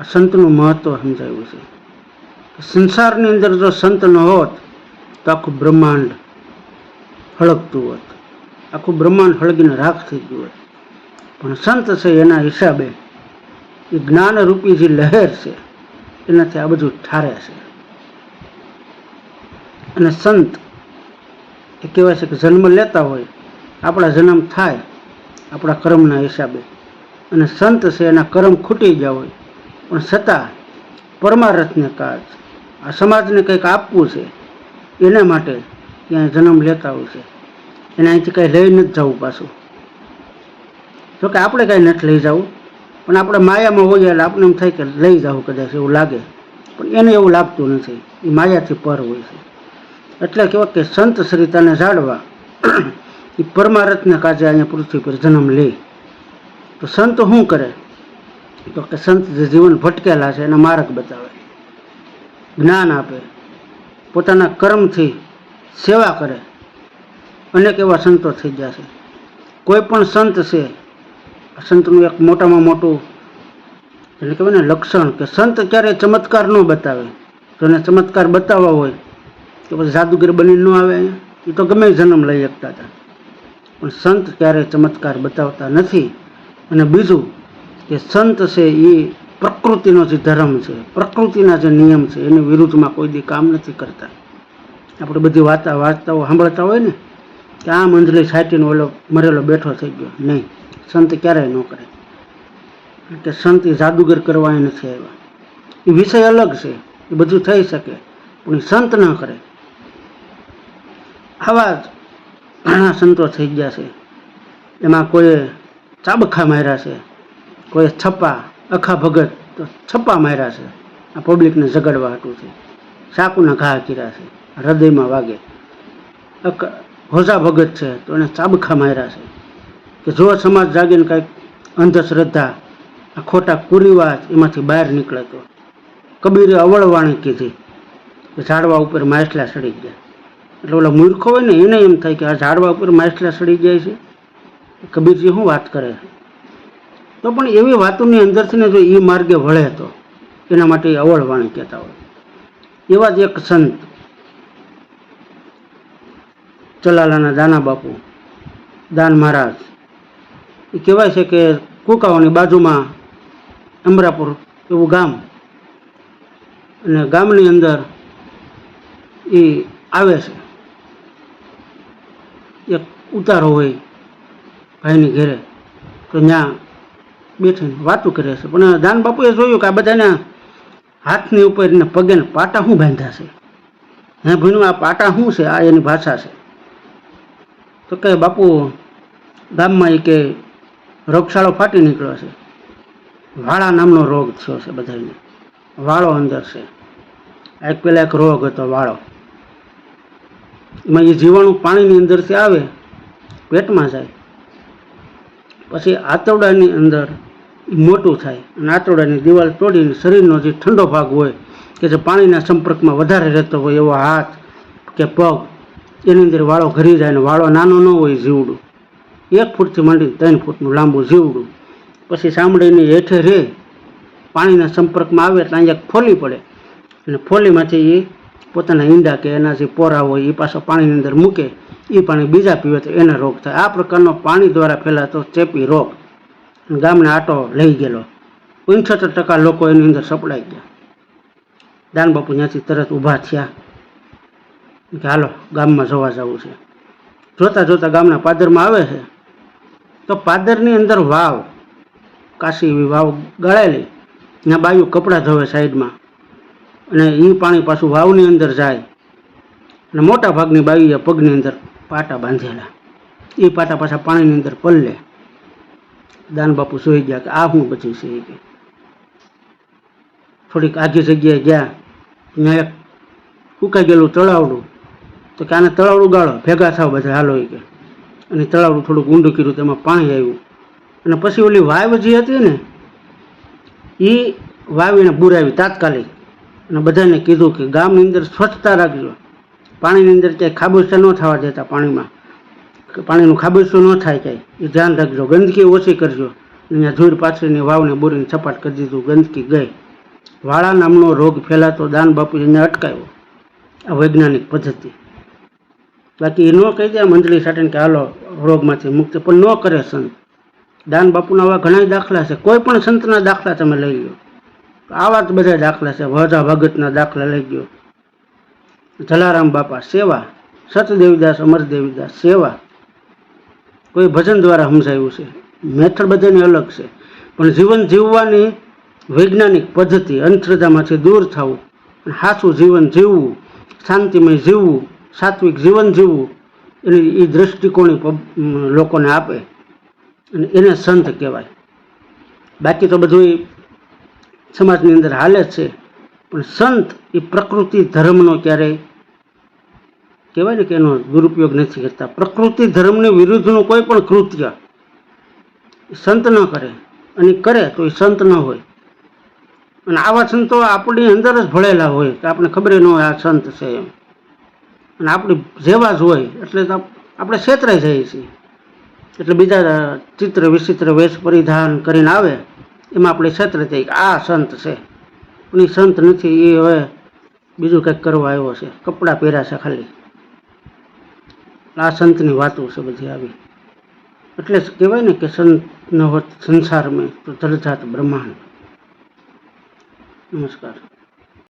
આ સંતનું મહત્ત્વ સમજાવ્યું છે. સંસારની અંદર જો સંત ન હોત, તો આખું બ્રહ્માંડ હળગતું હોત. આખું બ્રહ્માંડ હળગીને રાખ થઈ ગયું હોત. પણ સંત છે એના હિસાબે એ જ્ઞાનરૂપી જે લહેર છે, એનાથી આ બધું ઠારે છે. અને સંત એ કહેવાય છે કે જન્મ લેતા હોય, આપણા જન્મ થાય, આપણા કર્મના હિસાબે. અને સંત છે એના કર્મ ખૂટી ગયા હોય પણ છતાં પરમારથને કાજ. આ સમાજને કંઈક આપવું છે, એના માટે ત્યાં જન્મ લેતા હોય છે. એને અહીંથી કંઈ લઈ નથી જવું પાછું. જોકે આપણે કાંઈ નથી લઈ જવું, પણ આપણે માયામાં હોઈએ એટલે આપણે એમ થાય કે લઈ જવું કદાચ એવું લાગે. પણ એને એવું લાગતું નથી. એ માયાથી પર હોય છે. એટલે કહેવાય કે સંત સરિતાને જાળવા એ પરમારથને કાજે અહીંયા પૃથ્વી પર જન્મ લે. તો સંત શું કરે? તો કે સંત જે જીવન ભટકેલા છે એના માર્ગ બતાવે. જ્ઞાન આપે. પોતાના કર્મથી સેવા કરે. અનેક એવા સંતો થઈ ગયા છે. કોઈ પણ સંત છે સંતનું એક મોટામાં મોટું એટલે કહેવાય ને લક્ષણ કે સંત ક્યારેય ચમત્કાર ન બતાવે. તો એને ચમત્કાર બતાવવા હોય, તો પછી જાદુગીર બની ન આવે એ તો ગમે જન્મ લઈ શકતા હતા. પણ સંત ક્યારેય ચમત્કાર બતાવતા નથી. અને બીજું કે સંત છે એ પ્રકૃતિનો જે ધર્મ છે, પ્રકૃતિના જે નિયમ છે, એની વિરુદ્ધમાં કોઈ દી કામ નથી કરતા. આપણે બધી વાર્તા, વાર્તાઓ સાંભળતા હોય ને, કે આમ અંજલી છાંટીને ઓલો મરેલો બેઠો થઈ ગયો. નહીં, સંત ક્યારેય ન કરે. કે સંત એ જાદુગર કરવા નથી આવ્યા એ વિષય અલગ છે એ બધું થઈ શકે, પણ એ સંત ન કરે. આવા જ ઘણા સંતો થઈ ગયા છે. એમાં કોઈએ ચાબખા માર્યા છે. કોઈ છપ્પા, અખા ભગત તો છપ્પા માર્યા છે. આ પબ્લિકને ઝઘડવા હાટું છે. ચાકુના ઘા કર્યા છે. હૃદયમાં વાગે. અક, હોઝા ભગત છે તો એને ચાબખા માર્યા છે. કે જો સમાજ જાગીને કાંઈક અંધશ્રદ્ધા, આ ખોટા કુરિવાજ એમાંથી બહાર નીકળે તો. કબીરે અવળવાણી કીધી કે ઝાડવા ઉપર માછલા સડી ગયા. એટલે ઓલા મૂર્ખો હોય ને એને એમ થાય કે આ ઝાડવા ઉપર માછલા સડી જાય છે. કબીરજી શું વાત કરે? છે તો પણ એવી વાતોની અંદર છે ને જો એ માર્ગે વળે તો, એના માટે અવળવાણી કહેતા હોય. એવા જ એક સંત, ચલાલાના દાના બાપુ, દાન મહારાજ, એ કહેવાય છે કે કુકાઓની બાજુમાં અમરાપુર એવું ગામ, અને ગામની અંદર એ આવે છે. એક ઉતારો હોય ભાઈની ઘેરે, તો ત્યાં બેઠીને વાતું કરે છે. પણ દાન બાપુએ જોયું કે આ બધાને હાથની ઉપર ને પગે પાટા શું બાંધ્યા છે? હે ભીનું આ પાટા શું છે? આ એની ભાષા છે. તો કે બાપુ, ગામમાં એ કે રોગશાળો ફાટી નીકળ્યો છે. વાળા નામનો રોગ થયો છે બધાને વાળો અંદર છે. એક પેલા એક રોગ હતો, વાળો. એમાં એ જીવાણુ પાણીની અંદરથી આવે, પેટમાં જાય. પછી આંતરડાની અંદર મોટું થાય. અને આંતરડાની દિવાલ તોડીને શરીરનો જે ઠંડો ભાગ હોય, કે જે પાણીના સંપર્કમાં વધારે રહેતો હોય, એવો હાથ કે પગ, એની અંદર વાળો ઘરી જાય ને વાળો નાનો ન હોય જીવડું. એક ફૂટથી માંડી ત્રણ ફૂટનું લાંબુ જીવડું. પછી સાંભળીને હેઠે રહે પાણીના સંપર્કમાં આવે એટલે અહીંયા ફોલી પડે. અને ફોલીમાંથી એ પોતાના ઈંડા કે એના જે પોરા હોય એ પાછો પાણીની અંદર મૂકે એ પાણી બીજા પીવે તો એને રોગ થાય. આ પ્રકારનો પાણી દ્વારા ફેલાતો ચેપી રોગ. ગામને આટો લઈ ગયેલો. પંચોતેર ટકા લોકો એની અંદર સપડાઈ ગયા. દાનબાપુ ત્યાંથી તરત ઊભા થયા. કે હાલો, ગામમાં જોવા જવું છે. જોતાં જોતાં ગામના પાદરમાં આવે છે. તો પાદરની અંદર વાવ, કાશી એવી વાવ ગળેલી ત્યાં બાયું કપડાં ધોવે સાઈડમાં. અને એ પાણી પાછું વાવની અંદર જાય. અને મોટા ભાગની બાઈએ પગની અંદર પાટા બાંધેલા. એ પાટા પાછા પાણીની અંદર પલ્લે દાનબાપુ સોઈ ગયા કે આ હું પછી છે ગઈ? થોડીક આગી જગ્યાએ ગયા, ત્યાં એક ફૂંકાઈ ગયેલું તળાવડું. તો કે આને તળાવડું ગાળો ભેગા થાવ બધા હાલો કે. અને તળાવડું થોડુંક ઊંડું કર્યું તેમાં પાણી આવ્યું. અને પછી ઓલી વાવ જે હતી ને એ વાવીને બુરાવી તાત્કાલિક. અને બધાને કીધું કે ગામની અંદર સ્વચ્છતા રાખજો. પાણીની અંદર ક્યાંય ખાબોચા ન થવા દેતા પાણીમાં. પાણીનું ખાબોચું ન થાય કંઈ એ ધ્યાન રાખજો. ગંદકી ઓછી કરજો. અહીંયા ધૂળ પાછળની વાવને બોરીને સપાટ કરી દીધું, ગંદકી ગઈ. વાળા નામનો રોગ ફેલાતો દાન બાપુજીને અટકાવ્યો આ વૈજ્ઞાનિક પદ્ધતિ. બાકી એ ન કહી દે મંડળી સાટીને કે હાલો, રોગમાંથી મુક્ત, પણ ન કરે સંત. દાન બાપુના આવા ઘણા દાખલા છે. કોઈ પણ સંતના દાખલા તમે લઈ લો આવા જ બધા દાખલા છે. વજા ભગતના દાખલા લઈ ગયો. જલારામ બાપા, સેવા. સતદેવદાસ અમર દેવીદાસ સેવા. કોઈ ભજન દ્વારા સમજાયું છે. મેથડ બધાની અલગ છે. પણ જીવન જીવવાની વૈજ્ઞાનિક પદ્ધતિ અંધશ્રદ્ધામાંથી દૂર થવું સાચું જીવન જીવવું, શાંતિમય જીવવું, સાત્વિક જીવન જીવવું, એની એ દ્રષ્ટિકોણ લોકોને આપે અને એને સંત કહેવાય. બાકી તો બધું સમાજની અંદર હાલે જ છે. પણ સંત એ પ્રકૃતિ ધર્મનો ક્યારેય કહેવાય ને કે એનો દુરુપયોગ નથી કરતા. પ્રકૃતિ ધર્મની વિરુદ્ધનું કોઈ પણ કૃત્ય સંત ન કરે અને કરે તો એ સંત ન હોય. અને આવા સંતો આપણી અંદર જ ભળેલા હોય કે આપણે ખબર ન હોય આ સંત છે એમ. અને આપણી જેવા જ હોય એટલે આપણે છેતરાઈ જઈએ છીએ. એટલે બીજા ચિત્ર વિચિત્ર વેશ પરિધાન કરીને આવે એમાં આપણે છેતરાઈ જઈએ કે આ સંત છે. પણ એ સંત નથી, એ હવે બીજું કંઈક કરવા આવ્યો છે. કપડાં પહેર્યા છે ખાલી. આ સંતની વાતો છે બધી આવી. એટલે કહેવાય ને કે સંત ન સંસાર મેં તો જલજાત બ્રહ્માંડ. નમસ્કાર.